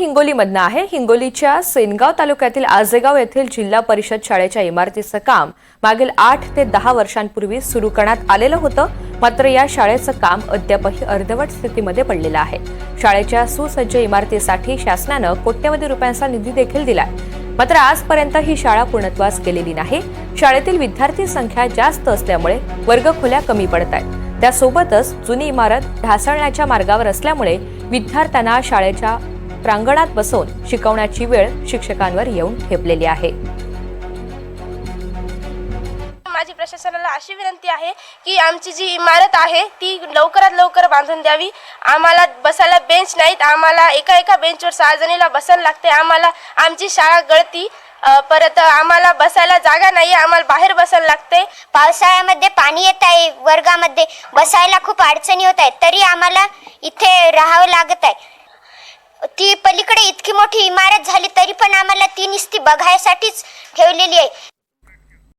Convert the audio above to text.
हिंगोलीमधनं आहे. हिंगोलीच्या सेनगाव तालुक्यातील आजेगाव येथील जिल्हा परिषद शाळेच्या इमारतीचं काम मागील आठ ते दहा वर्षांपूर्वी सुरू करण्यात आलेलं होतं. मात्र या शाळेचं काम अद्यापही अर्धवट स्थितीमध्ये पडलेलं आहे. शाळेच्या सुसज्ज इमारतीसाठी शासनानं कोट्यवधी रुपयांचा निधी देखील दिलाय. मात्र आजपर्यंत ही शाळा पूर्णत्वास गेलेली नाही. शाळेतील विद्यार्थी संख्या जास्त असल्यामुळे वर्गखोल्या कमी पडत आहेत. त्यासोबतच जुनी इमारत ढासळण्याच्या मार्गावर असल्यामुळे विद्यार्थ्यांना शाळेच्या प्रांगणात बसवून शिकवण्याची वेळ शिक्षकांवर येऊन ठेपलेली आहे. माझी प्रशासनाला अशी विनंती आहे की आमची जी इमारत आहे ती लवकरात लवकर बांधून द्यावी. आम्हाला बसायला बेंच नाहीत. आम्हाला एका एका बेंचवर सहा जणीला बसायला लागते. आम्हाला आमची शाळा गळती परत आम्हाला बसायला जागा नाही आम्हाला बाहेर बसायला लागते. पावसाळ्यामध्ये पाणी येत आहे. वर्गामध्ये बसायला खूप अडचणी होत आहेत. तरी आम्हाला इथे राहावं लागत आहे. ती पलीकडे इतकी मोठी इमारत झाली तरी पण आम्हाला ती निस्ती बघायसाठीच ठेवलेली आहे.